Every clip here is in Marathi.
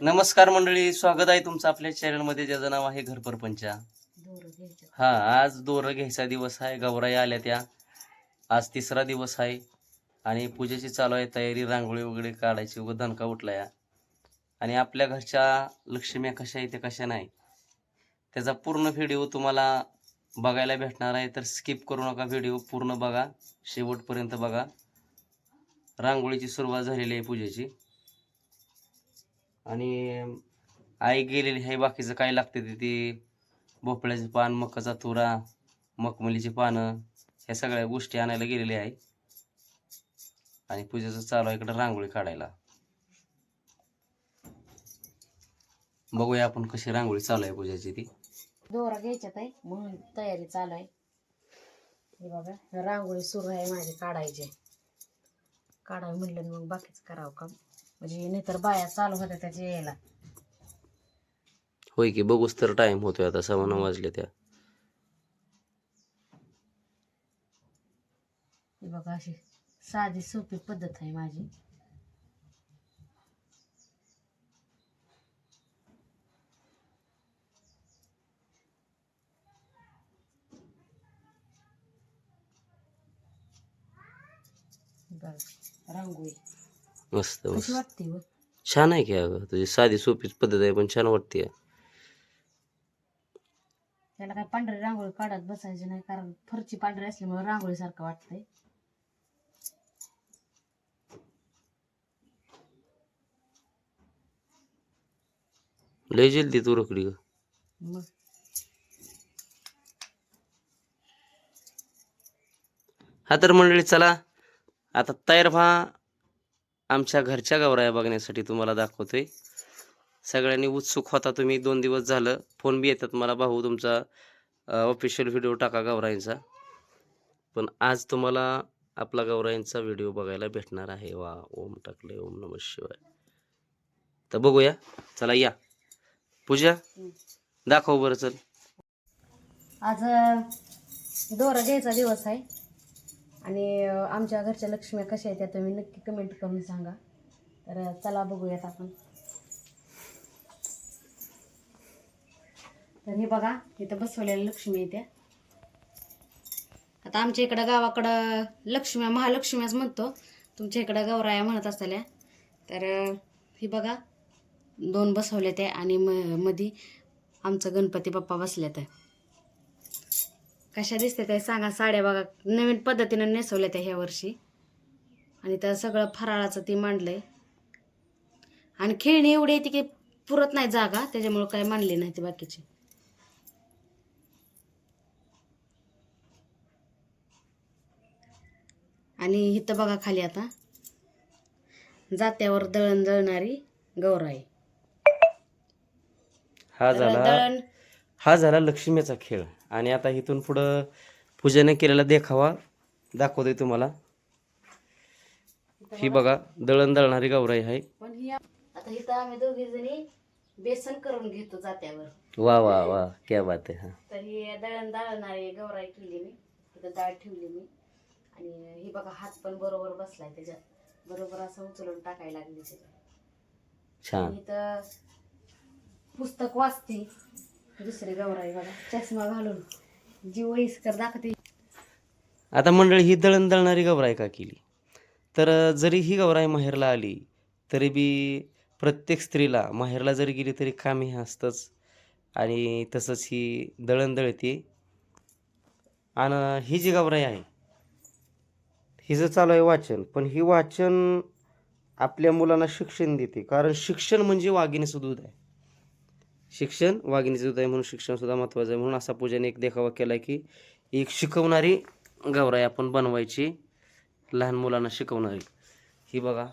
नमस्कार मंडळी स्वागत आहे तुमचं आपल्या चॅनलमध्ये ज्याचं नाव आहे घरपरपंचा हा आज दोरं घ्यायचा दिवस आहे. गौराई आल्या त्या. आज तिसरा दिवस आहे. आणि पूजेची चालू आहे. तयारी रांगोळी वगैरे काढायची व दणका उठला या आणि आपल्या घरच्या लक्ष्म्या कशा आहे त्या कशा नाही त्याचा पूर्ण व्हिडिओ तुम्हाला बघायला भेटणार आहे. तर स्किप करू नका व्हिडिओ पूर्ण बघा. शेवटपर्यंत बघा. रांगोळीची सुरुवात झालेली आहे पूजेची. आणि आई गेलेली आहे बाकीचं काय लागतं ते ती भोपळ्याचे पान मकाचा तुरा मखमलीची पानं ह्या सगळ्या गोष्टी आणायला गेलेल्या आहे. आणि पूजेचं चालू आहे इकडं रांगोळी काढायला. बघूया आपण कशी रांगोळी चालू आहे पूजेची ती. दोरा घ्यायच्यात आहे म्हणून तयारी चालू आहे. हे बघा रांगोळी सुरू आहे माझी काढायची. काढावी म्हणलं मग बाकीच करावं काम. म्हणजे नाहीतर बाया चालू होत्या त्याच्या यायला. होय की बघूच तर टाइम होतोय आता सव्वा नऊ वाजले त्या. हे बघा अशी साधी सोपी पद्धत आहे माझी. बघा रांगोळी. मस्त कशी मस्त. वाटते छान आहे की अगं तुझी साधी सोपीच पद्धत आहे पण छान वाटते. त्याला काय पांढरी रांगोळी काढत बसायची नाही कारण फरची पांढरी असल्यामुळे रांगोळी सारखं वाटतंय. लय जल्दी तू रोकडी ग. मग? हा तर मंडळी चला. आता तयार व्हा. आमच्या घरच्या गौराया बघण्यासाठी तुम्हाला दाखवतोय. सगळ्यांनी उत्सुक होता तुम्ही. दोन दिवस झालं फोन बी येतात मला भाऊ तुमचा ऑफिशियल व्हिडिओ टाका गौराईंचा पण आज तुम्हाला आपला गौराईंचा व्हिडिओ बघायला भेटणार आहे. वा ओम टाकले ओम नम शिवाय. तर बघूया. चला या. पूजा दाखव बरं चल. आज दोरा घ्यायचा दिवस आहे. आणि आमच्या घरच्या लक्ष्म्या कशा आहेत त्या तुम्ही नक्की कमेंट करून सांगा. तर चला बघूयात आपण. तर हे बघा इथं बसवलेल्या लक्ष्मी आहे त्या. आता आमच्या इकडं गावाकडं लक्ष्म्या महालक्ष्म्याच म्हणतो. तुमच्या इकडं गौराया म्हणत असताल्या. तर ही बघा दोन बसवल्या त्या आणि म मधी आमचं गणपती बाप्पा बसल्यात. कशा दिसते ते सांगा साड्या बघा. नवीन पद्धतीनं नेसवल्या त्या ह्या वर्षी. आणि त्या सगळं फराळाचं ती मांडलंय. आणि खेळणी एवढी येते की पुरत नाही जागा त्याच्यामुळे काय मांडली नाही ती बाकीची. आणि इथं बघा खाली आता. जात्यावर दळण दळणारी गौराई. हा झाला दळण हा झाला लक्ष्मीचा खेळ. आणि आता इथून पुढं पूजेने केलेला देखावा दाखवतोय तुम्हाला. ही बघा दळण दळणारी गौराई आहे. पण ही आता इथं आम्ही दोघी जणी बेसन करून घेतो जात्यावर. वा वा वा क्या बात आहे हा. तर ही दळण दळणारी गौराई केली मी. तिथं डाळ ठेवली मी. आणि ही बघा हात पण बरोबर बसलाय त्याच्यात. बरोबर असं उचलून टाकायला लागली त्याच्यात. छान. इथं पुस्तक वाचते. दुसरे गौराई बघा. चष्मा घालून जी वयस्कर दाखवते. आता मंडळी ही दळण दळणारी गौराई का केली? तर जरी ही गौराई माहेरला आली तरी बी प्रत्येक स्त्रीला माहेरला जरी गेली तरी काम हे असतंच आणि तसंच ही दळण दळते. आणि ही जी गौराई आहे हिचं चालू आहे वाचन पण ही वाचन आपल्या मुलांना शिक्षण देते. कारण शिक्षण म्हणजे वाघिणीचं दूध आहे. शिक्षण वाघिणीचं दूध आहे म्हणून शिक्षणसुद्धा महत्त्वाचं आहे. म्हणून असा पूजाने एक देखावा केला की एक शिकवणारी गौराई आपण बनवायची लहान मुलांना शिकवणारी. ही बघा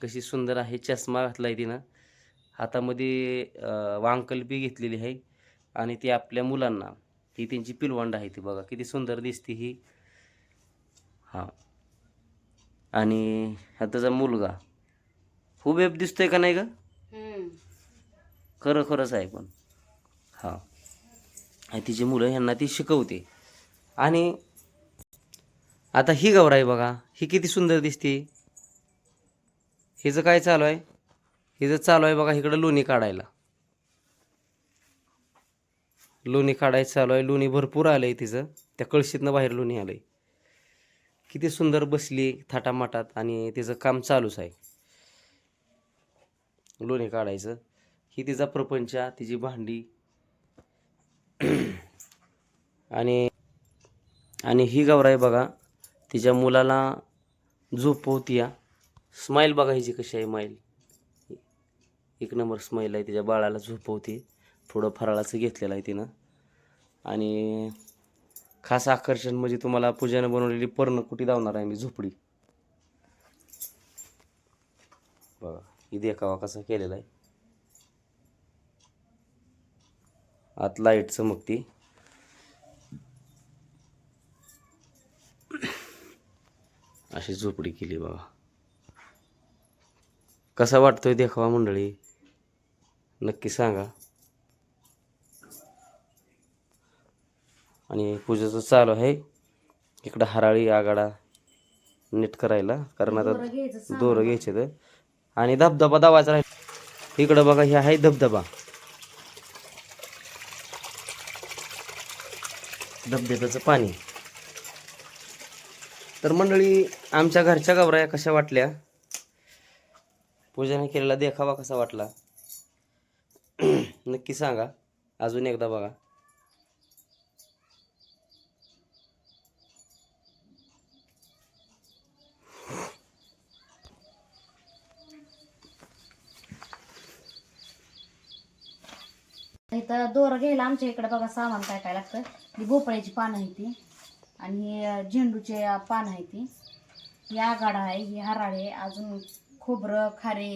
कशी सुंदर आहे चष्मा घातला आहे तिनं. हातामध्ये वांकलपी घेतलेली आहे. आणि ती आपल्या मुलांना ही त्यांची पिलवंड आहे ती बघा किती सुंदर दिसते ही. हां. आणि हा त्याचा मुलगा. हुबेब दिसतोय का नाही ग? खरं खरंच आहे पण. हां. तिची मुलं ह्यांना ती शिकवते. आणि आता ही गौराई बघा. ही किती सुंदर दिसते. हिचं काय चालू आहे? हिचं चालू आहे बघा इकडं लोणी काढायला. लोणी काढायचं चालू आहे. लोणी भरपूर आलं आहे तिचं. त्या कळशीतनं बाहेर लोणी आलं आहे किती सुंदर बसली थाटामाटात आणि तिचं काम चालूच आहे. लोणी काढायचं. ही तिचा प्रपंच तिची भांडी. आणि आणि ही गौराई बघा तिच्या मुलाला झोपवतीया. स्माईल बघा हिची कशी आहे माईल एक नंबर स्माईल आहे तिच्या बाळाला झोपवती. थोडं फराळाचं घेतलेलं आहे तिनं. आणि खास आकर्षण म्हणजे तुम्हाला पूजानं बनवलेली पर्णकुटी धावणार आहे मी? झोपडी. बघा ही देखावा कसा केलेला आहे. आत लाइट चमकती. अशी झोपडी केली बघा कसा वाटतोय देखावा मंडळी? नक्की सांगा. आणि पूजेचं चालू आहे. इकडं हराळी आगाडा नीट करायला कारण आता दोरं घ्यायचं सामान. दोरं घ्यायचे तर आणि धबधबा दावायचा राहील. इकडं बघा हे आहे धबधबा. धबधब्याचं पाणी. तर मंडळी आमच्या घरच्या गावराया कशा वाटल्या? पूजाने केलेला देखावा कसा वाटला? नक्की सांगा. अजून एकदा बघा. इथं दोरं घ्यायला आमच्या इकडे बघा सामान काय काय लागतं. ही भोपळ्याची पानं आहे ती. आणि हे झेंडूचे पानं पान आहे ती. ही आघाडा आहे ही हराळ आहे. अजून खोबरं खारे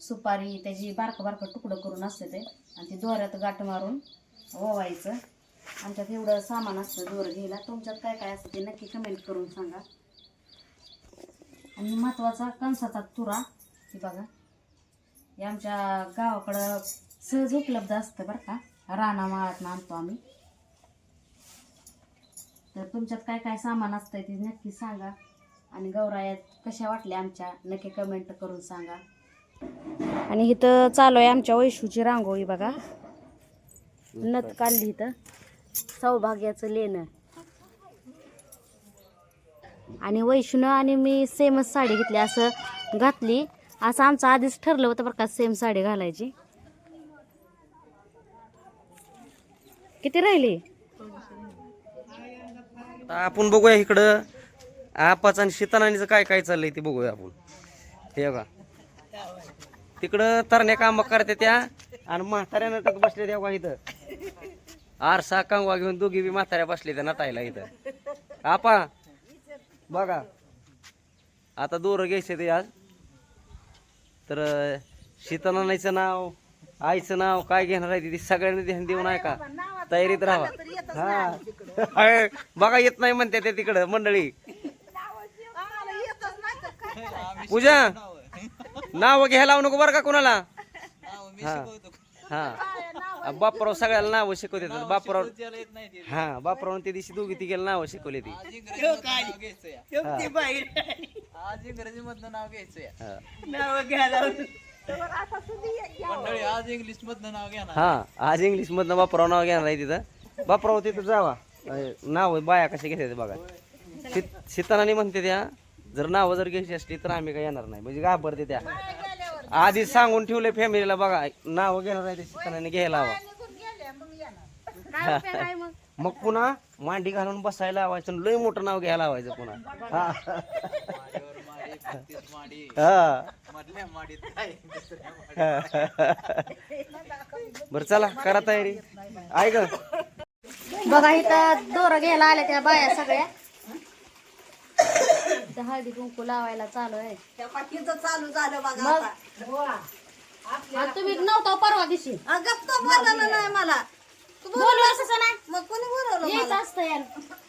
सुपारी त्याची बारकं बारकं तुकडं करून असतं ते. आणि ते दोऱ्यात गाठ मारून ओवायचं आमच्यात एवढं सामान असतं दोरं घ्यायला. तुमच्यात काय काय असतं ते नक्की कमेंट करून सांगा. आणि महत्त्वाचा कणसाचा तुरा हे बघा. हे आमच्या गावाकडं सहज उपलब्ध असतं बरं का. राणा आणतो आम्ही. तर तुमच्यात काय काय सामान असतंय ते नक्की सांगा. आणि गौरायात कशा वाटल्या आमच्या? नक्की कमेंट करून सांगा. आणि इथं चालू आहे आमच्या वैशूची रांगोळी बघा. नथ काढली इथं. सौभाग्याचं लेणं. आणि वैष्णव आणि मी सेमच साडी घेतली असं घातली. असं आमचं आधीच ठरलं होतं बरं का सेम साडी घालायची. किती राहिली? आता आपण बघूया इकडं. आपाचं आणि शीतनानीचं काय काय चाललंय ते बघूया आपण. हे बघा. तिकडं तरण्या काम करते त्या आणि म्हाताऱ्या नटत बसले त्या इथं. आरसा कंगवा घेऊन दोघी बी म्हाताऱ्या बसले त्या नटायला इथं. आपा बघा. आता दोरं घ्यायचे ते आज. तर अं, शीतनानीचं नाव आईचं नाव काय घेणार आहे ते सगळ्यांनी ध्यान देऊन आहे का तयारीत राहा. हा. अय, बघा येत नाही म्हणते ते तिकडं मंडळी. पूजा नाव घ्यायला लावू नको बरं का कोणाला? हा. हा. बापराव सगळ्याला नाव शिकवते बापराव हा बापराव त्या दिवशी दोघी तिघेला नाव शिकवले ती. आज इंग्रजी मधनं नाव घ्यायचंय हा. मंडळी आज इंग्लिश मधनं नाव घ्या हा आज इंग्लिश मधनं बापराव नाव घेणार आहे तिथं. बापराव तिथं जावा. नाव बाया कसे घेते ते बघा. शीत शीतनाने म्हणते त्या जर नावं जर घ्यायची असली तर आम्ही काय येणार नाही. म्हणजे घाबरते त्या. आधी सांगून ठेवले फॅमिलीला बघा नाव घेणार आहे ते शीतनाने घ्यायला हवा. मग? पुन्हा मांडी घालून बसायला लावायचं आणि लय मोठं नाव घ्यायला लावायचं पुन्हा. हा. हा. बरं चला करा तयारी. ऐक बघा इथं दोरं घ्यायला आल्या त्या बाया सगळ्या. इथं हळदी कुंकू लावायला चालू आहे. चालू झालं बघा मग? आता. तुम्ही नव्हता परवा दिवशी. गप्प बोलायला नाही मला. तू बोल बोलू असं? नाही. मग कोणी बोलवलं यायचं मला? असतं यार.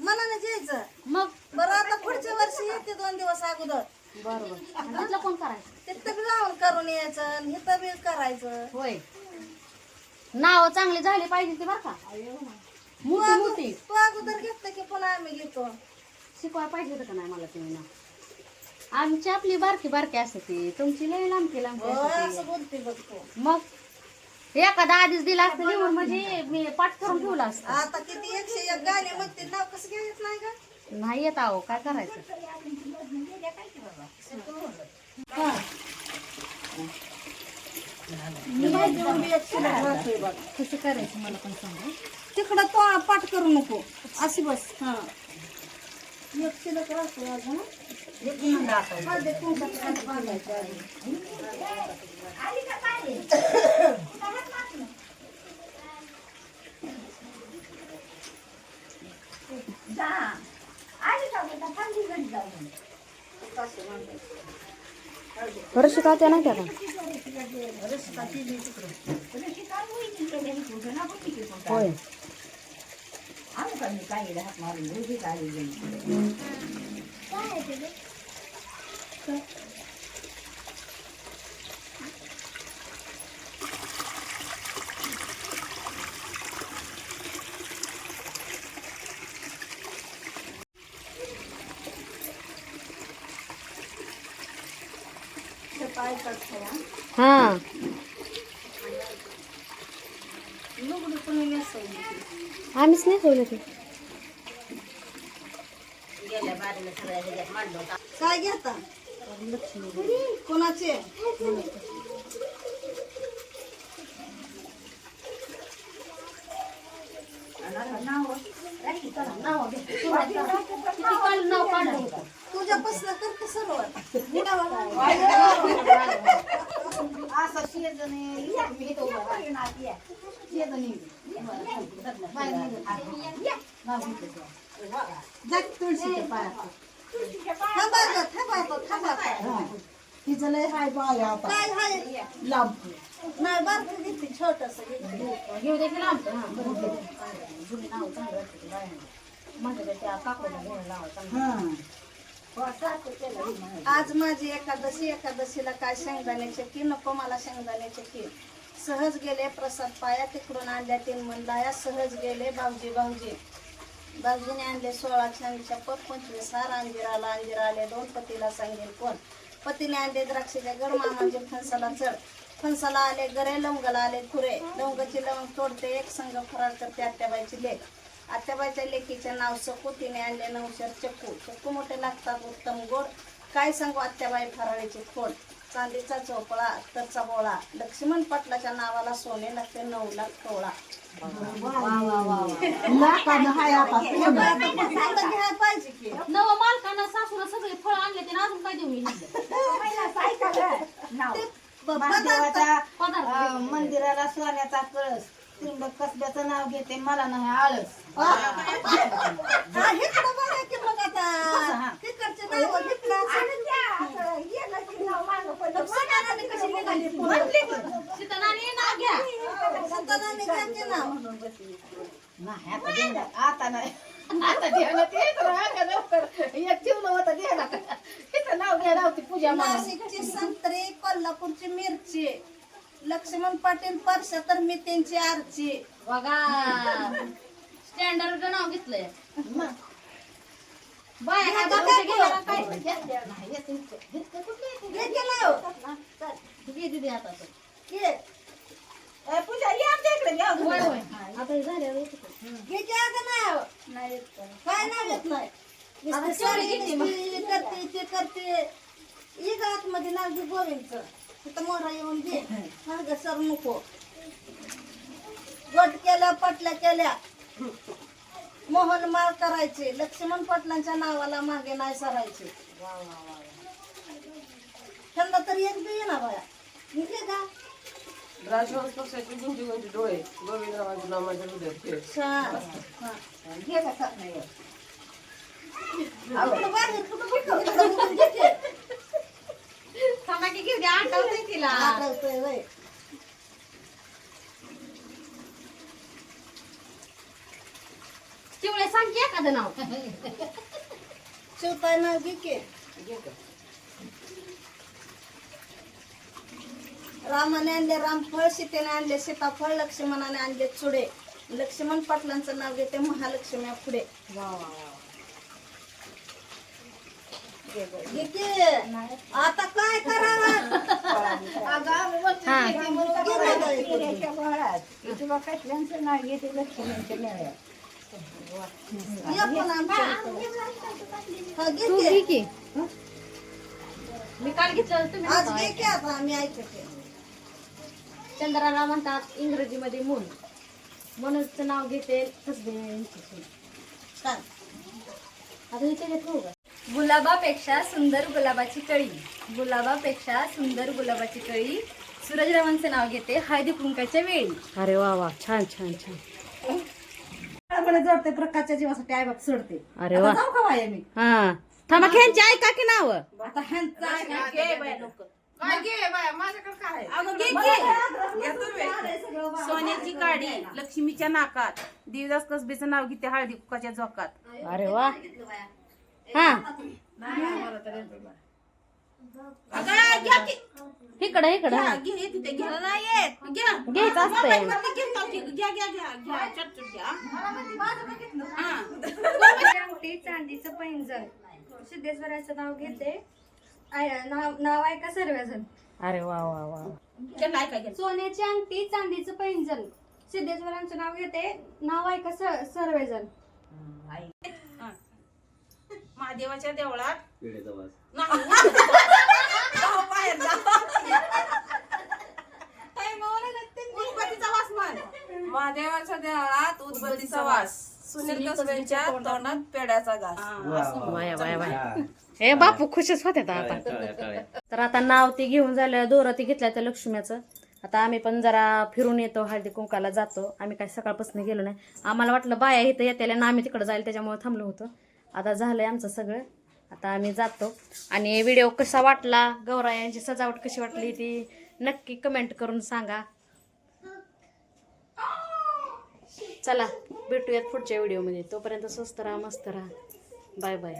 मनाने यायचं मग? बरं आता पुढच्या वर्षी येते दोन दिवस अगोदर. बरोबर. तिथलं कोण करायचं? तिथं बी जाऊन करून यायचं आणि इथं बी करायचं. होय. नाव चांगली झाली पाहिजे ती बरं का. तू मोठी अगो- मोठी. तू अगोदर घेतलं की पुन्हा आम्ही घेतो पाहिजे होतं का नाही मला तुम्ही आमची आपली बारकी बारकी असते. ती तुमची लय लांबकी लांबकी असते. असं बोलते बघ तू. मग एखादा आधीच दिला असतं लिहून म्हणजे मी पाठ करून ठेवला असतं. आता किती एकशे एक गाणे म्हणते नाव कसं घ्यायचं नाही का? नाही येत आहो काय करायचं? कसं करायचं मला पण सांगा. तिकडं तो पाठ करू नको. अशी बस. हा. एक शिल्लक राहतो अजून हळदी कुंकाचं हात बांधायचं अजून. बरं शिकावत्या नाही त्या होय. काय हा. आम्हीच नाही सोडलं ते. काय घेता कोणाचे? तुझ्यापासून करते सर्व. असं शेजने तुळशीच्या पायात. थांबा गं, थांबा गं, थांबा काय हाय नाही बारकं घेते छोटस घेऊ दे की लांब. हा बरोबर जुनी नाव चांगली वाटते ती बायांना. म्हणते ते त्या काकूला घेऊन लावा चांगलं. आज माझी एकादशी एकादशीला काय शेंगदाण्याचे की नको मला शेंगदाण्याचे की. सहज गेले प्रसाद पाया तिकडून आणल्या तीन मंदाया सहज गेले भाऊजी भाऊजी. भाऊजीने आणले सोळा छान शपथ पंचवीस हार अंजिराला अंजिरा आले दोन पतीला सांगेल कोण. पतीने आणले द्राक्षाच्या गड मामांचे फणसाला चढ. फणसाला आले गरे लवंगाला आले खुरे. लवंगाची लवंग तोडते एक संघ फरार करते आत्याबाईची लेख आत्याबाईच्या लेकीचे नाव सकू तिने आणले नवशर चक्कू चक्कू मोठे लागतात उत्तम गोड. काय सांगू आत्याबाई फराळीची खोड चांदीचा चोपळा अत्तरचा बोळा. लक्ष्मण पाटलाच्या नावाला सोने लागते नऊ लाख टोळा पाहिजे की नवं मालकानं सासूला सगळे फळ आणले ते अजून काय देऊ पदार्थ. मंदिराला सोन्याचा कळस. कसब्याचं नाव घेते मला नाही आळस. हा, इकडं बघा की मग आता. तिकडचे नावं घेतलं? सीतानाने नाव नाही आता देणार आता नाही. आता देण्यात येत राहा लवकर. एक ठेवलं होतं देणार तिचं नाव होती पूजा म्हणून नाशिकची संत्री कोल्हापूरची मिरची. लक्ष्मण पाटील परशा तर मी त्यांची आरची. बघा. स्टँडर्ड नाव घेतलंय. बाया काय? नाही? हे हो. दीदी आता पूजा ये घ्या आता हे झाल्यावर येत? काय येत करते ते करते. एक आतमध्ये नाव घे गोविंदचं. तिथं मोरा येऊन घे मागं सर नको गट केल्या पटल्या केल्या मोहन माळ करायचे लक्ष्मण पाटलांच्या नावाला मागे नाही सरायचे त्यांना तरी एक बी ना बाया निघे का राजवंश पक्षाचे गुंजी गुंजी डोळे गोविंदरावांच्या नामाच्या हृदयात हा. घे का बाहेर कुठं कुठं इकडं कुठं घे की. थांबा की घेऊ द्या आठवतंय तिला आठवतंय व्हय. चिवळे सांग की एखादं नाव शिवताय नाव घे की रामाने आणले रामफळ सीतेने आणले सीताफळ लक्ष्मणाने आणले चुडे लक्ष्मण पाटलांचं नाव घेते महालक्ष्म्या पुढे घे की. आता काय करावं अगं आम्ही वरती हा. गेली म्हणून बघायला. ये पण आमच्या इकडं. हा, घे तू की. घे की मी काल घेतलं आता चंद्राला म्हणतात इंग्रजीमध्ये मूल म्हणूनच नाव घेते. काय आता इथे घेतलं का गुलाबापेक्षा सुंदर गुलाबाची कळी. गुलाबापेक्षा सुंदर गुलाबाची कळी. सूरजरावांचे नाव घेते हळदी कुंकाच्या वेळी. अरे वा वा. छान छान छान. मला जोडते प्रकारच्या जीवासाठी आई बाप सोडते. अरे आता वा. जाऊ का बाई मी? हा. थांबा ख्यांची ऐका की नाव? आता ह्यांचा सोन्याची काडी लक्ष्मीच्या नाकात. देवदास कसबेचं नाव घेते हळदी कुकाच्या झोकात. अरे वा. हा. इकडं इकडं. हा. घ्यायचं असतंय. हा. अंगठी चांदीचं पैंजण. सिद्धेश्वराचं नाव घेते. आय- नाव नाव आहे का सर्वजण? अरे वा वा वा. ऐका. सोन्याची अंगठी चांदीचं पैंजण. सिद्धेश्वरांचं नाव घेते. नाव आहे का स- सर्वजण? महादेवाच्या देवळात? वेळेचा वास. नाही. जाऊ बाहेर जा. उदबत्तीचा वास मान महादेवाच्या देवळात उदबत्तीचा वास. सुनील कसब्यांच्या तोंडात. पेड्याचा घास. वाया वाया वाया हे बापू खुशच होते आता. आता टाळ्या, टाळ्या. तर आता नाव ते घेऊन झालं दोरं ते घेतलं त्या लक्ष्म्याचं. आता आम्ही पण जरा फिरून येतो हळदी कुंकाला जातो. आम्ही काही सकाळपासून गेलो नाही. आम्हाला वाटलं बाया इथं येत्याला ना आम्ही तिकडं जायला त्याच्यामुळे थांबलो होतो. आता झालंय आमचं सगळं. आता आम्ही जातो. आणि व्हिडिओ कसा वाटला? गौरा यांची सजावट कशी वाटली ती? नक्की कमेंट करून सांगा. चला भेटूयात पुढच्या व्हिडिओमध्ये तोपर्यंत स्वस्त राहा मस्त राहा. Bye bye